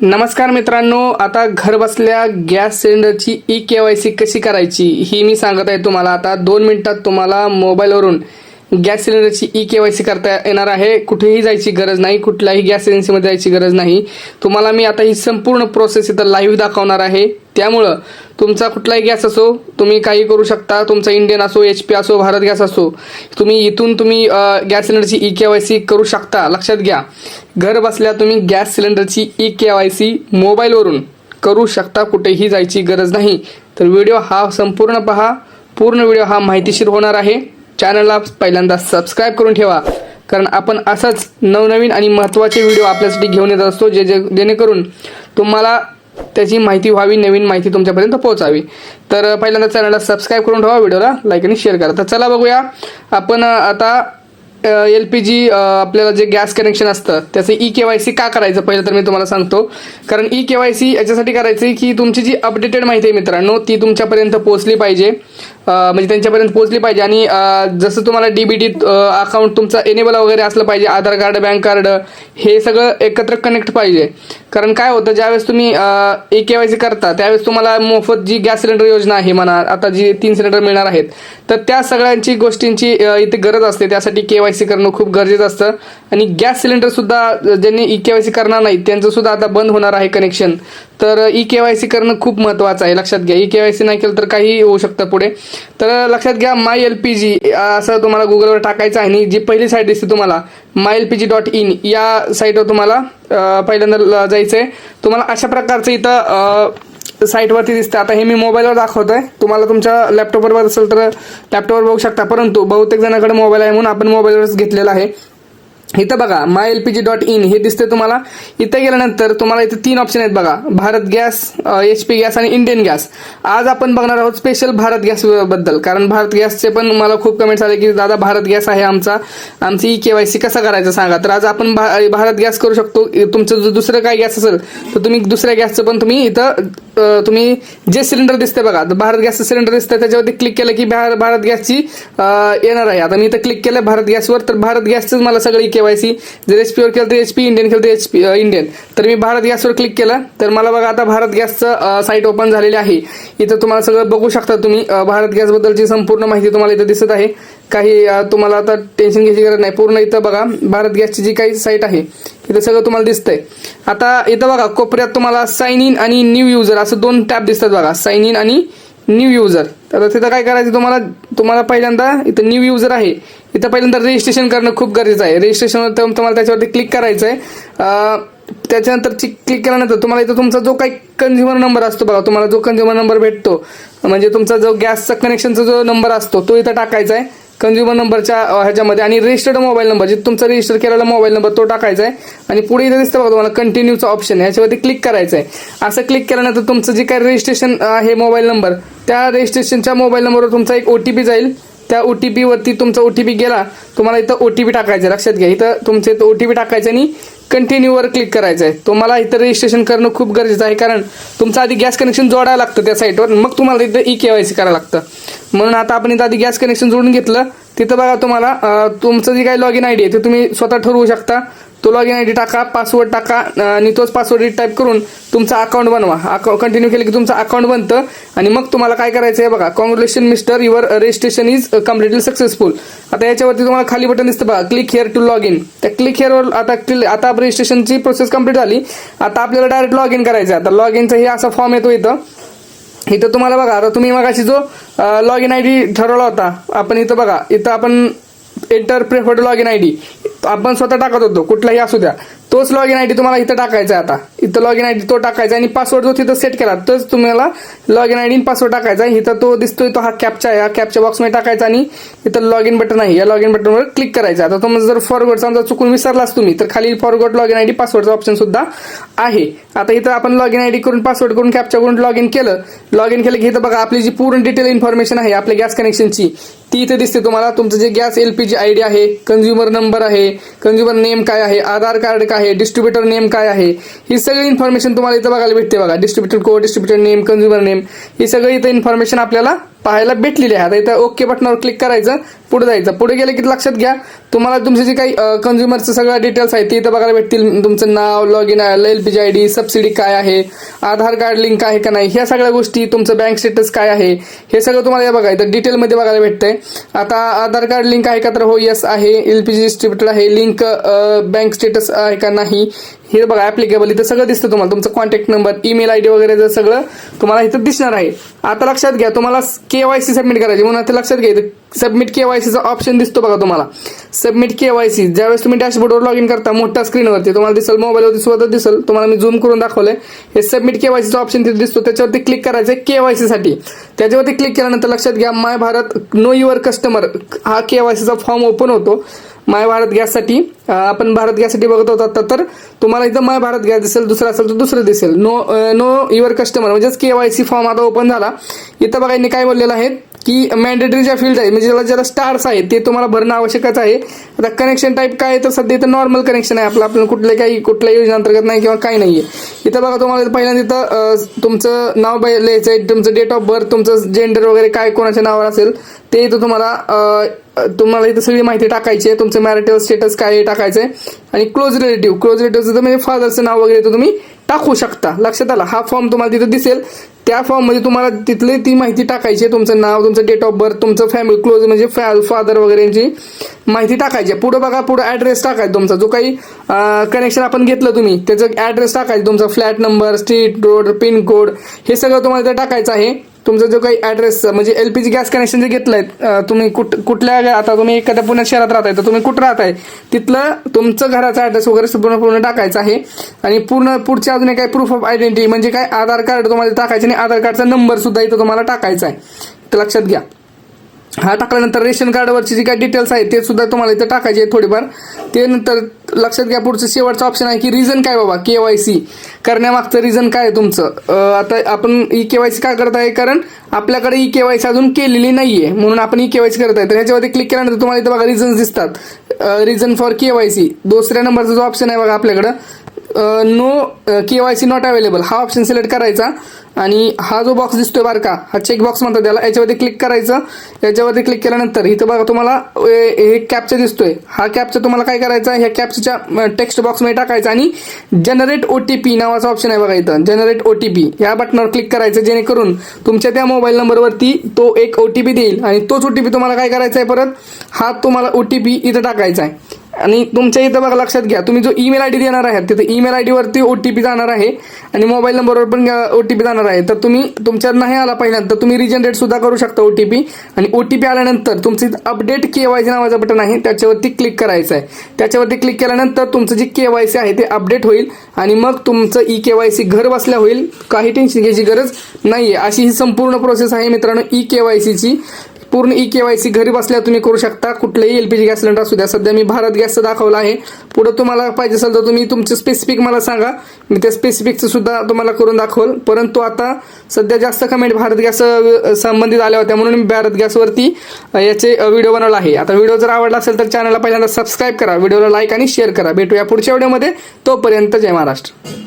नमस्कार मित्रांनो आता घर बसल्या गॅस सिलेंडरची ई के वाय सी कशी करायची ही मी सांगत आहे तुम्हाला. आता दोन मिनिटात तुम्हाला मोबाईलवरून गॅस सिलेंडरची ई के वाय सी करता येणार आहे. कुठेही जायची गरज नाही कुठल्याही गॅस एजन्सीमध्ये जायची गरज नाही. तुम्हाला मी आता ही संपूर्ण प्रोसेस इथं लाईव्ह दाखवणार आहे. त्यामुळं तुमचा कुठलाही गॅस असो तुम्ही काही करू शकता. तुमचा इंडियन असो एच पी असो भारत गॅस असो तुम्ही इथून तुम्ही गॅस सिलेंडरची ई के वाय सी करू शकता. लक्षात घ्या. घर बसल्या तुम्ही गॅस सिलेंडरची ई के वाय सी मोबाईलवरून करू शकता. कुठेही जायची गरज नाही. तर व्हिडिओ हा संपूर्ण पहा. पूर्ण व्हिडिओ हा माहितीशीर होणार आहे. चॅनलला पहिल्यांदा सबस्क्राईब करून ठेवा. कारण आपण असंच नवनवीन आणि महत्त्वाचे व्हिडिओ आपल्यासाठी घेऊन येत असतो जे जे जेणेकरून तुम्हाला त्याची माहिती व्हावी नवीन माहिती तुमच्यापर्यंत पोहोचावी. तर पहिल्यांदा चॅनलला सबस्क्राईब करून ठेवा व्हिडिओला लाईक आणि शेअर करा. तर चला बघूया. आपण आता एल पी जी आपल्याला जे गॅस कनेक्शन असतं त्याचं ई के वाय सी का करायचं? पहिलं तर मी तुम्हाला सांगतो. कारण ई के वाय सी याच्यासाठी करायचं आहे की तुमची जी अपडेटेड माहिती आहे मित्रांनो ती तुमच्यापर्यंत पोहोचली पाहिजे. म्हणजे त्यांच्यापर्यंत पोहोचली पाहिजे. आणि जसं तुम्हाला डी बी टी अकाउंट तुमचं एनेबल वगैरे असलं पाहिजे आधार कार्ड बँक कार्ड हे सगळं एकत्र कनेक्ट पाहिजे. कारण काय होतं ज्यावेळेस तुम्ही ए के वाय सी करता त्यावेळेस तुम्हाला मोफत जी गॅस सिलेंडर योजना आहे म्हणा आता जी तीन सिलेंडर मिळणार आहेत तर त्या सगळ्यांची गोष्टींची इथे गरज असते. त्यासाठी के वाय सी करणं खूप गरजेचं असतं. आणि गॅस सिलेंडरसुद्धा ज्यांनी ई के वाय सी करणार नाही त्यांचं सुद्धा आता बंद होणार आहे कनेक्शन तर ई के वाय सी करणं खूप महत्त्वाचं आहे. लक्षात घ्या ई के वाय सी नाही केलं तर काही होऊ शकतं पुढे. तर लक्षात घ्या माय एल पी जी असं तुम्हाला गुगलवर टाकायचं आहे. आणि जी पहिली साईट दिसते तुम्हाला my L P G dot in या साईटवर तुम्हाला पहिल्यांदा जायचं आहे तुम्हाला अशा प्रकारचं इथं साईटवरती दिसतं. आता हे मी मोबाईलवर दाखवतोय. तुम्हाला तुमच्या लॅपटॉपवर असेल तर लॅपटॉपवर बघू शकता. परंतु बहुतेक जणांकडे मोबाईल आहे म्हणून आपण मोबाईलवरच घेतलेला आहे. इथं बघा my L P G dot in हे दिसते तुम्हाला. इथं गेल्यानंतर तुम्हाला इथं तीन ऑप्शन आहेत बघा. Bharat gas H P gas आणि इंडियन गॅस. आज आपण बघणार आहोत स्पेशल भारत गॅसबद्दल. कारण भारत गॅसचे पण मला खूप कमेंट्स आले की दादा भारत गॅस आहे आमचा. आमची ई के वाय सी कसा करायचा सांगा? तर आज आपण भा- भारत गॅस करू शकतो. तुमचं जो दुसरं काय गॅस असेल तर तुम्ही दुसऱ्या गॅसचं पण तुम्ही इथं तुम्ही जे सिलेंडर दिसते बघा भारत गॅसचं सिलेंडर दिसतं त्याच्यावरती क्लिक केलं की भारत गॅसची येणार आहे. आता मी इथं क्लिक केलं भारत गॅसवर तर भारत गॅसचं मला सगळी केवायसी जर एच पीवर केलं तर एच पी इंडियन केलं तर एच पी इंडियन तर मी भारत गॅसवर क्लिक केलं. तर मला बघा आता भारत गॅसचं साईट ओपन झालेली आहे. इथं तुम्हाला सगळं बघू शकता तुम्ही. भारत गॅसबद्दलची संपूर्ण माहिती तुम्हाला इथं दिसत आहे. काही तुम्हाला आता टेन्शन घ्यायची गरज नाही. पूर्ण इथं बघा भारत गॅसची जी काही साईट आहे इथं सगळं तुम्हाला दिसतंय. आता इथं बघा कोपऱ्यात तुम्हाला साइन इन आणि न्यू युजर असं दोन टॅब दिसतात बघा. साईन इन आणि न्यू युजर तर तिथं काय करायचं तुम्हाला? तुम्हाला पहिल्यांदा इथं न्यू युजर आहे. इथं पहिल्यांदा रजिस्ट्रेशन करणं खूप गरजेचं आहे. रजिस्ट्रेशनवर तुम्हाला त्याच्यावरती क्लिक करायचं आहे त्याच्यानंतर क्लिक केल्यानंतर तुम्हाला इथं तुमचा जो काही कन्झ्युमर नंबर असतो बघा तुम्हाला जो कन्झ्युमर नंबर भेटतो म्हणजे तुमचा जो गॅसचा कनेक्शनचा जो नंबर असतो तो इथं टाकायचा आहे. कन्झ्युमर नंबरच्या ह्याच्यामध्ये आणि रजिस्टर्ड मोबाईल नंबर जे तुमचा रजिस्टर केलेला मोबाईल नंबर तो टाकायचा आहे. आणि पुढे इथं दिसतं बघा तुम्हाला कंटिन्यूचा ऑप्शन आहे. ह्याच्यावरती क्लिक करायचं आहे. असं क्लिक केल्यानंतर तुमचं जे काही रजिस्ट्रेशन आहे मोबाईल नंबर त्या रजिस्ट्रेशनच्या मोबाईल नंबरवर तुमचा एक ओ टी पी जाईल. त्या ओ टी पीवरती तुमचा ओ टी पी गेला तुम्हाला इथं ओ टी पी टाकायचं आहे. लक्षात घ्या इथं तुमचं इथं ओ टी पी टाकायचं आणि कंटिन्यूवर क्लिक करायचं आहे तुम्हाला इथं रजिस्ट्रेशन करणं खूप गरजेचं आहे कारण तुमचं आधी गॅस कनेक्शन जोडायला लागतं त्या साईटवर मग तुम्हाला इथं ई के वाय सी करायला लागतं. म्हणून आता आपण इथं आधी गॅस कनेक्शन जोडून घेतलं तिथं बघा तुम्हाला तुमचं जे काही लॉग इन आय डी आहे ते तुम्ही स्वतः ठरवू शकता. तो लॉग इन आय डी टाका पासवर्ड टाका आणि तोच पासवर्ड टाईप करून तुमचा अकाउंट बनवा. अकाउंट कंटिन्यू केलं की तुमचं अकाउंट बनतं आणि मग तुम्हाला काय करायचं आहे बघा congratulation mister your registration is completely successful आता याच्यावरती तुम्हाला खाली बटन दिसतं बघा click here to log in त्या क्लिक हिअरवर आता क्लिक आता रजिस्ट्रेशनची प्रोसेस कंप्लीट झाली. आता आपल्याला डायरेक्ट लॉग इन करायचं आहे. आता लॉग इनचा हे असा फॉर्म येतो इथं. इथं तुम्हाला बघा आता तुम्ही मगाशी जो लॉग इन आय डी ठरवला होता आपण इथं बघा इथं आपण enter preferred log in I D आपण स्वतः टाकत होतो कुठलाही असू द्या. तोच लॉग इन आय डी तुम्हाला इथं टाकायचा आहे आता. इथं लॉग इन आय डी तो टाकायचा आणि पासवर्ड जो तिथं सेट केला तोच तुम्हाला log in I D password टाकायचा आहे. इथं तो दिसतोय तो हा कॅपचा आहे. हा कॅपच्या बॉक्समध्ये टाकायचा आणि इथं लॉग इन बटन आहे. या लॉग इन बटनवर क्लिक करायचं. आता तुम्ही जर फॉरवर्ड समजा चुकून विसरलाच तुम्ही तर खाली forward log in I D पासवर्डचा option सुद्धा आहे. आता इथं आपण लॉग इन आय डी करून पासवर्ड करून कॅपच्या करून लॉग इन केलं. लॉग इन केलं की इथं बघा आपली जी पूर्ण डिटेल इन्फॉर्मेशन आहे आपल्या गॅस कनेक्शनची ती इथे दिसते तुम्हाला. तुमचं जे gas L P G I D आहे कन्झ्युमर नंबर आहे कन्झ्युमर नेम काय आहे आधार कार्ड काय आहे डिस्ट्रीब्युटर नेम काय आहे ही सगळी इन्फॉर्मेशन तुम्हाला इथं बघायला भेटते बघा. Distributor code distributor name consumer name ही सगळी इथं इन्फॉर्मेशन आपल्याला पाहायला भेटलेली आहे. आता इथं ओके बटनावर क्लिक करायचं. पुढे जायचं. पुढे गेलं की लक्षात घ्या. तुम्हाला तुमचे जे काही कन्झ्युमरचं सगळं डिटेल्स आहेत ते इथं बघायला भेटतील. तुमचं नाव log in L P G I D subsidy काय आहे आधार कार्ड लिंक आहे का नाही ह्या सगळ्या गोष्टी तुमचं बँक स्टेटस काय आहे हे सगळं तुम्हाला या बघा इथं डिटेलमध्ये बघायला भेटतंय. आता आधार कार्ड लिंक आहे का तर हो यस आहे. एल पी जी डिस्ट्रीब्युटर आहे लिंक बँक स्टेटस आहे का नाही हे बघा ॲप्लिकेबल इथं सगळं दिसतं तुम्हाला. तुमचं contact number email I D वगैरे जर सगळं तुम्हाला इथं दिसणार आहे. आता लक्षात घ्या तुम्हाला के वाय सी सबमिट करायची म्हणून आता लक्षात घ्या सबमिट के वाय सीचा ऑप्शन दिसतो बघा तुम्हाला. सबमिट के वाय सी ज्यावेळेस तुम्ही डॅशबोर्डवर लॉग इन करता मोठ्या स्क्रीनवरती तुम्हाला दिसेल मोबाईलवरती सुद्धा दिसेल. तुम्हाला मी झूम करून दाखवलंय. हे सबमिट के वाय सीचा ऑप्शन तिथे दिसतो. त्याच्यावरती क्लिक करायचं आहे के वायसाठी. त्याच्यावरती क्लिक केल्यानंतर लक्षात घ्या my Bharat know your customer हा के वाय सीचा फॉर्म ओपन होतो माय भारत गॅससाठी आपण भारत गॅससाठी बघत होतो आता तर तुम्हाला इथं माय भारत गॅस दिसेल दुसरं असेल तर दुसरं दिसेल. नो नो युअर कस्टमर म्हणजेच के वाय सी फॉर्म आता ओपन झाला. इथं बघा यांनी काय बोललेलं आहे? की मॅन्डेटरी ज्या फील्ड आहे म्हणजे ज्याला ज्याला स्टार्स आहेत ते तुम्हाला भरणं आवश्यकच आहे. आता कनेक्शन टाईप काय आहे तर सध्या इथं नॉर्मल कनेक्शन आहे आपलं. आपलं कुठले काही कुठल्या योजनेअंतर्गत नाही किंवा काही नाही आहे इथं बघा तुम्हाला पहिल्यांदा इथं तुमचं नाव लिहायचं आहे तुमचं डेट ऑफ बर्थ तुमचं जेंडर वगैरे काय कोणाच्या नावावर असेल ते इथं तुम्हाला तुम्हाला इथं सगळी माहिती टाकायची आहे. तुमचं मॅरिटल स्टेटस काय टाकायचं आहे आणि क्लोज रिलेटिव्ह क्लोज रिलेटिव्हचं म्हणजे फादरचं नाव वगैरे तुम्ही टाकू शकता. लक्षात आला? हा फॉर्म तुम्हाला तिथं दिसेल. त्या फॉर्ममध्ये तुम्हाला तिथली ती माहिती टाकायची आहे. तुमचं नाव तुमचं डेट ऑफ बर्थ तुमचं फॅमिली क्लोज म्हणजे फादर वगैरे यांची माहिती टाकायची आहे. पुढं बघा पुढं ॲड्रेस टाकायचा तुमचा. जो काही कनेक्शन आपण घेतलं तुम्ही त्याचं ॲड्रेस टाकायचं. तुमचा flat number street road pin code हे सगळं तुम्हाला इथं टाकायचं आहे. तुमचा जो काही ॲड्रेस म्हणजे L P G gas connection जे घेतलंय आहे तुम्ही कुठ कुठल्या आता तुम्ही एखाद्या पुण्यात शहरात राहताय तर तुम्ही कुठं राहताय तिथलं तुमचं घराचा ॲड्रेस वगैरे पूर्ण पूर्ण टाकायचं आहे. आणि पूर्ण पुढच्या अजून काय प्रूफ ऑफ आयडेंटिटी म्हणजे काय? आधार कार्ड तुम्हाला टाकायचं आणि आधार कार्डचा नंबर सुद्धा इथं तुम्हाला टाकायचा आहे. तर लक्षात घ्या. हा टाकल्यानंतर रेशन कार्डवरची जी काही डिटेल्स आहेत ते सुद्धा तुम्हाला इथं टाकायचे आहेत थोडीफार. ते नंतर लक्षात घ्या पुढचं शेवटचं ऑप्शन आहे की रिझन काय बाबा? के वाय सी करण्यामागचं रिझन काय आहे तुमचं? आता आपण ई के वाय सी का करत आहे? कारण आपल्याकडे ई के वाय सी अजून केलेली नाही आहे म्हणून आपण ई के वाय सी करत आहे. तर ह्याच्यावरती क्लिक केल्यानंतर तुम्हाला इथं बघा रिझन्स दिसतात. Reason for K Y C दुसऱ्या नंबरचा जो ऑप्शन आहे बघा आपल्याकडं no K Y C not available हा ऑप्शन सिलेक्ट करायचा आणि हा जो बॉक्स दिसतोय बार का हा चेक बॉक्स म्हणतात त्याला याच्यावरती क्लिक करायचं. याच्यावरती क्लिक केल्यानंतर इथं बघा तुम्हाला हे कॅपचा दिसतोय. हा कॅपचा तुम्हाला काय करायचा? ह्या कॅपच्या टेक्स्ट बॉक्समध्ये टाकायचा आणि जनरेट ओ टी पी नावाचा ऑप्शन आहे बघा इथं. जनरेट ओ टी पी या बटनावर क्लिक करायचं जेणेकरून तुमच्या त्या मोबाईल नंबरवरती तो एक ओ टी पी देईल आणि तोच ओ टी पी तुम्हाला काय करायचा आहे परत? हा तुम्हाला ओ टी पी इथं टाकायचा आहे. आणि तुमच्या इथं बघा लक्षात घ्या तुम्ही जो ईमेल आय डी देणार आहे तिथं ईमेल आय डीवरती ओ टी पी जाणार आहे आणि मोबाईल नंबरवर पण ओ टी पी जाणार आहे. तर तुम्ही तुमच्यात नाही आला पहिल्यांदा तर तुम्ही रिजनरेट सुद्धा करू शकता ओ टी पी आणि ओ टी पी आल्यानंतर तुमचे अपडेट के वाय सी नावाचं बटन आहे त्याच्यावरती क्लिक करायचं आहे. त्याच्यावरती क्लिक केल्यानंतर तुमचं जे के वाय सी आहे ते अपडेट होईल आणि मग तुमचं ई के वाय सी घर बसल्या होईल. काही टेन्शन घ्यायची गरज नाही आहे अशी ही संपूर्ण प्रोसेस आहे मित्रांनो ई के वाय सीची पूर्ण ई के वाय सी घरी बसल्या तुम्ही करू शकता. कुठलंही L P G gas cylinder असू द्या. सध्या मी भारत गॅसचं दाखवलं आहे. पुढं तुम्हाला पाहिजे असेल तर तुम्ही तुमचं स्पेसिफिक मला सांगा. मी त्या स्पेसिफिकचं सुद्धा तुम्हाला करून दाखवल. परंतु आता सध्या जास्त कमेंट भारत गॅस संबंधित आल्या होत्या. म्हणून मी भारत गॅसवरती याचे व्हिडिओ बनवला आहे. आता व्हिडिओ जर आवडला असेल तर चॅनलला पहिल्यांदा सबस्क्राईब करा. व्हिडिओला लाईक आणि शेअर करा. भेटूया पुढच्या व्हिडिओमध्ये तोपर्यंत जय महाराष्ट्र.